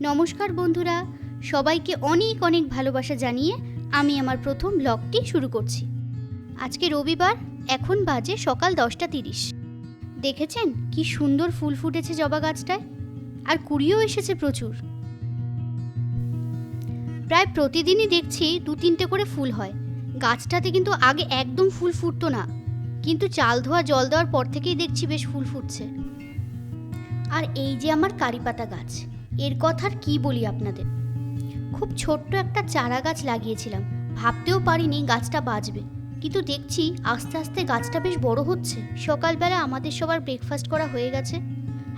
নমস্কার বন্ধুরা, সবাইকে অনেক অনেক ভালোবাসা জানিয়ে আমি আমার প্রথম ব্লগটি শুরু করছি। আজকে রবিবার, এখন বাজে সকাল দশটা তিরিশ। দেখেছেন কি সুন্দর ফুল ফুটেছে জবা গাছটায়? আর কুড়িও এসেছে প্রচুর। প্রায় প্রতিদিনই দেখছি দু তিনটে করে ফুল হয়। গাছটাতে কিন্তু আগে একদম ফুল ফুটতো না। কিন্তু চাল ধোয়া, জল দেওয়ার পর থেকেই দেখছি বেশ ফুল ফুটছে। আর এই যে আমার কারিপাতা গাছ এর কথার কি বলি আপনাদের? খুব ছোট্ট একটা চারা গাছ লাগিয়েছিলাম। ভাবতেও পারিনি গাছটা বাঁচবে। কিন্তু দেখছি আস্তে আস্তে গাছটা বেশ বড় হচ্ছে। সকালবেলা আমাদের সবার ব্রেকফাস্ট করা হয়ে গেছে।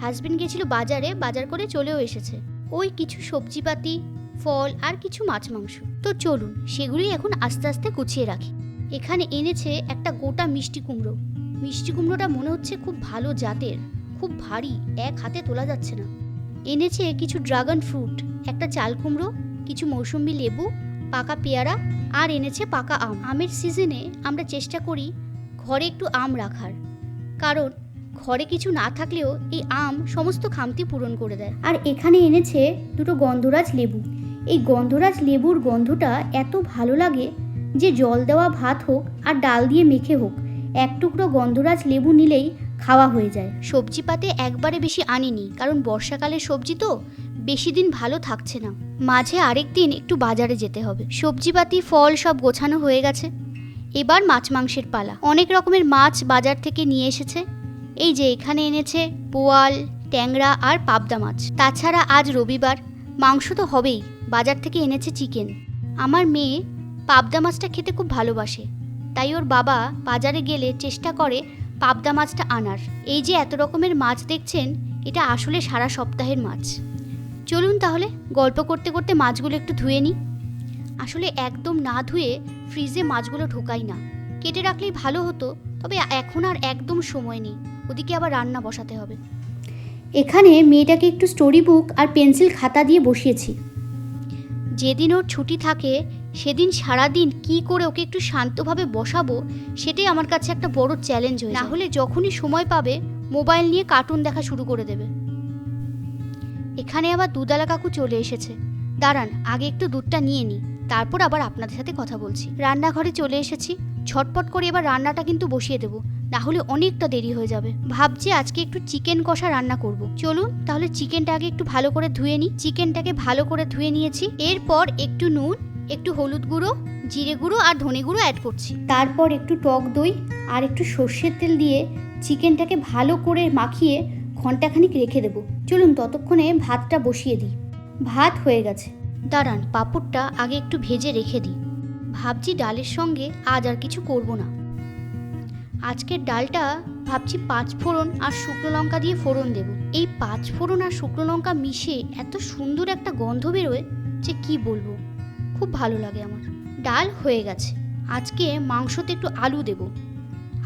হাজবেন্ড গেছিল বাজারে, বাজার করে চলেও এসেছে। ওই কিছু সবজিপাতি, ফল আর কিছু মাছ মাংস। তো চলুন, সেগুলি এখন আস্তে আস্তে গুছিয়ে রাখি। এখানে এনেছে একটা গোটা মিষ্টি কুমড়ো। মিষ্টি কুমড়োটা মনে হচ্ছে খুব ভালো জাতের। খুব ভারী, এক হাতে তোলা যাচ্ছে না। এনেছে কিছু ড্রাগন ফ্রুট, একটা চাল কুমড়ো, কিছু মৌসুম্বি লেবু, পাকা পেয়ারা আর এনেছে পাকা আম। আমের সিজনে আমরা চেষ্টা করি ঘরে একটু আম রাখার। কারণ ঘরে কিছু না থাকলেও এই আম সমস্ত খামতি পূরণ করে দেয়। আর এখানে এনেছে দুটো গন্ধরাজ লেবু। এই গন্ধরাজ লেবুর গন্ধটা এত ভালো লাগে যে জল দেওয়া ভাত হোক আর ডাল দিয়ে মেখে হোক, এক টুকরো গন্ধরাজ লেবু নিলেই খাওয়া হয়ে যায়। সবজি পাতে একবারে বেশি আনিনি, কারণ বর্ষাকালের সবজি তো বেশি দিন ভালো থাকছে না। মাঝে আরেক দিন একটু বাজারে যেতে হবে। সবজিপাতি, ফল সব গোছানো হয়ে গেছে। এবার মাছ মাংসের পালা। অনেক রকমের মাছ বাজার থেকে নিয়ে এসেছে। এই যে এখানে এনেছে পোয়াল, ট্যাংরা আর পাবদা মাছ। তাছাড়া আজ রবিবার। মাংস তো হবেই। বাজার থেকে এনেছে চিকেন। আমার মেয়ে পাবদা মাছটা খেতে খুব ভালোবাসে। তাই ওর বাবা বাজারে গেলে চেষ্টা করে পাবদা মাছটা আনার। এই যে এত রকমের মাছ দেখছেন, এটা আসলে সারা সপ্তাহের মাছ। চলুন তাহলে গল্প করতে করতে মাছগুলো একটু ধুয়ে নিই। আসলে একদম না ধুয়ে ফ্রিজে মাছগুলো ঢোকাই না। কেটে রাখলেই ভালো হতো, তবে এখন আর একদম সময় নেই। ওদিকে আবার রান্না বসাতে হবে। এখানে মেয়েটাকে একটু স্টোরি বুক আর পেন্সিল খাতা দিয়ে বসিয়েছি। যেদিন ওর ছুটি থাকে, সেদিন সারাদিন কি করে ওকে একটু শান্তভাবে বসাবো, সেটাই আমার কাছে একটা বড় চ্যালেঞ্জ হয়ে না হলে যখনই সময় পাবে মোবাইল নিয়ে কার্টুন দেখা শুরু করে দেবে। এখানে আবার দুধালা কাকু চলে এসেছে। দাঁড়ান, আগে একটু দুধটা নিয়ে নিই, তারপর আবার আপনাদের সাথে কথা বলছি। রান্নাঘরে চলে এসেছি, ছটপট করে এবার রান্নাটা কিন্তু বসিয়ে দেবো। না হলে অনেকটা দেরি হয়ে যাবে। ভাবছি আজকে একটু চিকেন কষা রান্না করব। চলুন, তাহলে চিকেনটা আগে একটু ভালো করে ধুয়ে নিই। চিকেনটাকে ভালো করে ধুয়ে নিয়েছি। এরপর একটু নুন, একটু হলুদ গুঁড়ো, জিরে গুঁড়ো আর ধনে গুঁড়ো অ্যাড করছি। তারপর একটু টক দই আর একটু সর্ষের তেল দিয়ে চিকেনটাকে ভালো করে মাখিয়ে ঘন্টাখানিক রেখে দেবো। চলুন, ততক্ষণে ভাতটা বসিয়ে দিই। ভাত হয়ে গেছে। দাঁড়ান, পাঁপড়টা আগে একটু ভেজে রেখে দিই। ভাবছি ডালের সঙ্গে আজ আর কিছু করব না। আজকের ডালটা ভাবছি পাঁচ ফোড়ন আর শুকনো লঙ্কা দিয়ে ফোড়ন দেব। এই পাঁচ ফোড়ন আর শুকনো লঙ্কা মিশে এত সুন্দর একটা গন্ধ বেরোয় যে কি বলব? খুব ভালো লাগে আমার। ডাল হয়ে গেছে। আজকে মাংসতে একটু আলু দেব।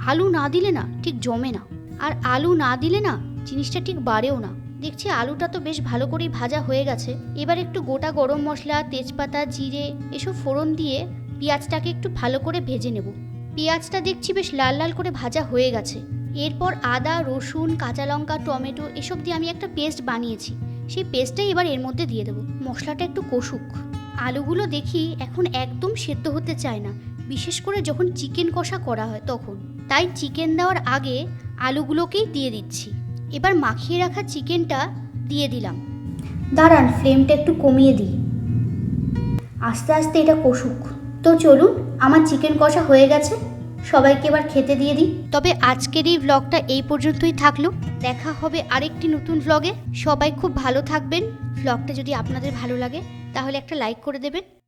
আলু না দিলে না ঠিক জমে না। আর আলু না দিলে না জিনিসটা ঠিক বাড়েও না। দেখছি আলুটা তো বেশ ভালো করেই ভাজা হয়ে গেছে। এবার একটু গোটা গরম মশলা, তেজপাতা, জিরে এসব ফোড়ন দিয়ে পেঁয়াজটাকে একটু ভালো করে ভেজে নেব। পেঁয়াজটা দেখছি বেশ লাল লাল করে ভাজা হয়ে গেছে। এরপর আদা, রসুন, কাঁচা লঙ্কা, টমেটো এসব দিয়ে আমি একটা পেস্ট বানিয়েছি। সেই পেস্টটাই এবার এর মধ্যে দিয়ে দেবো। মশলাটা একটু কষুক। আলুগুলো দেখি এখন একদম সেদ্ধ হতে চায় না। বিশেষ করে যখন চিকেন কষা করা হয় তখন। তাই চিকেন দেওয়ার আগে আলুগুলোকেই দিয়ে দিচ্ছি। এবার মাখিয়ে রাখা চিকেনটা দিয়ে দিলাম। দাঁড়ান, ফ্লেমটা একটু কমিয়ে দিই। আস্তে আস্তে এটা কষুক। তো চলুন, আমার চিকেন কষা হয়ে গেছে। সবাইকে এবার খেতে দিয়ে দিই। তবে আজকের এই ব্লগটা এই পর্যন্তই থাকল। দেখা হবে আরেকটি নতুন ব্লগে সবাই খুব ভালো থাকবেন। ব্লগটা যদি আপনাদের ভালো লাগে, তাহলে একটা লাইক করে দেবেন।